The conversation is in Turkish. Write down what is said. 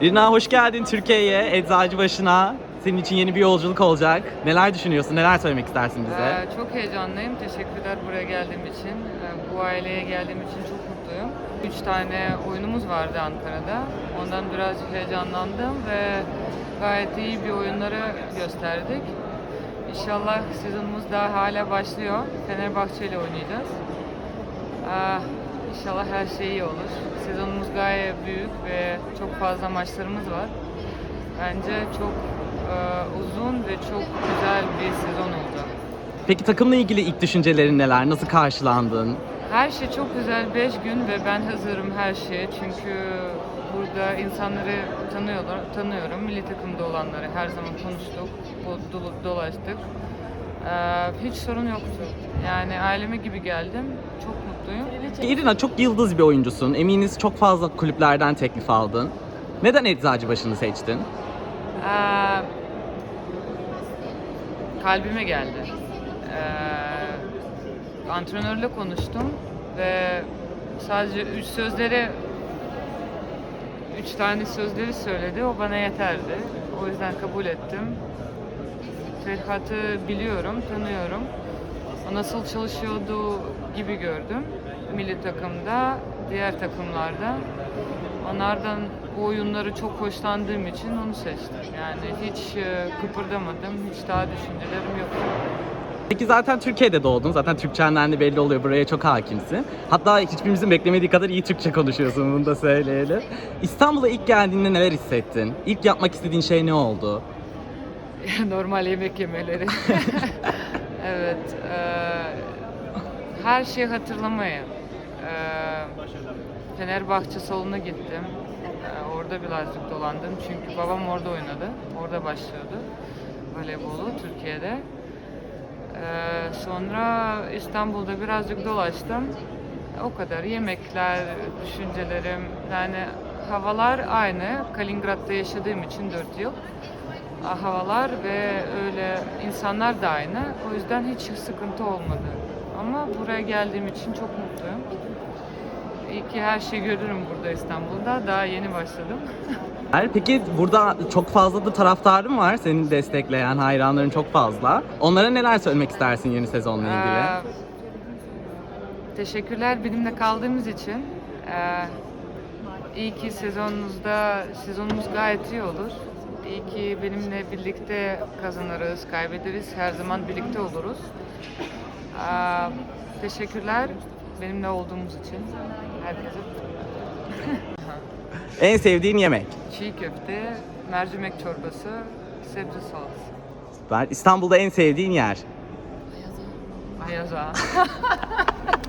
İrna hoş geldin Türkiye'ye, Eczacıbaşı'na. Senin için yeni bir yolculuk olacak. Neler düşünüyorsun, neler söylemek istersin bize? Ee, çok heyecanlıyım. Teşekkürler buraya geldiğim için. Ee, bu aileye geldiğim için çok mutluyum. Üç tane oyunumuz vardı Ankara'da. Ondan biraz heyecanlandım ve gayet iyi bir oyunları gösterdik. İnşallah sezonumuz daha hala başlıyor. Fenerbahçe ile oynayacağız. Ee, İnşallah her şey iyi olur. Sezonumuz gayet büyük ve çok fazla maçlarımız var. Bence çok e, uzun ve çok güzel bir sezon oldu. Peki takımla ilgili ilk düşüncelerin neler? Nasıl karşılandın? Her şey çok güzel 5 gün ve ben hazırım her şeye çünkü burada insanları tanıyorlar, tanıyorum. Milli takımda olanları her zaman konuştuk, dolu- dolaştık. Ee, hiç sorun yoktu. Yani aileme gibi geldim. Çok mutluyum. İrina çok yıldız bir oyuncusun. Eminiz çok fazla kulüplerden teklif aldın. Neden Eczacıbaşı'nı seçtin? Ee, kalbime geldi. Ee, antrenörle konuştum ve sadece üç sözleri üç tane sözleri söyledi. O bana yeterdi. O yüzden kabul ettim. Ferhat'ı biliyorum, tanıyorum. Nasıl çalışıyordu gibi gördüm. Milli takımda, diğer takımlarda. Onlardan bu oyunları çok hoşlandığım için onu seçtim. Yani hiç e, kıpırdamadım, hiç daha düşüncelerim yoktu. Peki zaten Türkiye'de doğdun. Zaten Türkçenden de belli oluyor. Buraya çok hakimsin. Hatta hiçbirimizin beklemediği kadar iyi Türkçe konuşuyorsun. Bunu da söyleyelim. İstanbul'a ilk geldiğinde neler hissettin? İlk yapmak istediğin şey ne oldu? Normal yemek yemeleri. evet. e, her şeyi hatırlamayı. E, Fenerbahçe salonuna gittim. E, orada birazcık dolandım. Çünkü babam orada oynadı. Orada başlıyordu. Voleybolu Türkiye'de. E, sonra İstanbul'da birazcık dolaştım. O kadar. Yemekler, düşüncelerim. Yani havalar aynı. Kaliningrad'da yaşadığım için 4 yıl havalar ve öyle insanlar da aynı. O yüzden hiç sıkıntı olmadı. Ama buraya geldiğim için çok mutluyum. İyi ki her şeyi görürüm burada İstanbul'da. Daha yeni başladım. Peki burada çok fazla da taraftarın var seni destekleyen, hayranların çok fazla. Onlara neler söylemek istersin yeni sezonla ilgili? Ee, teşekkürler benimle kaldığımız için. Ee, iyi ki sezonumuzda sezonumuz gayet iyi olur. İyi ki benimle birlikte kazanırız, kaybederiz. Her zaman birlikte oluruz. Ee, teşekkürler benimle olduğumuz için. Herkese En sevdiğin yemek? çiğ köfte, mercimek çorbası, sebze salatası. Süper. İstanbul'da en sevdiğin yer? Ayaza.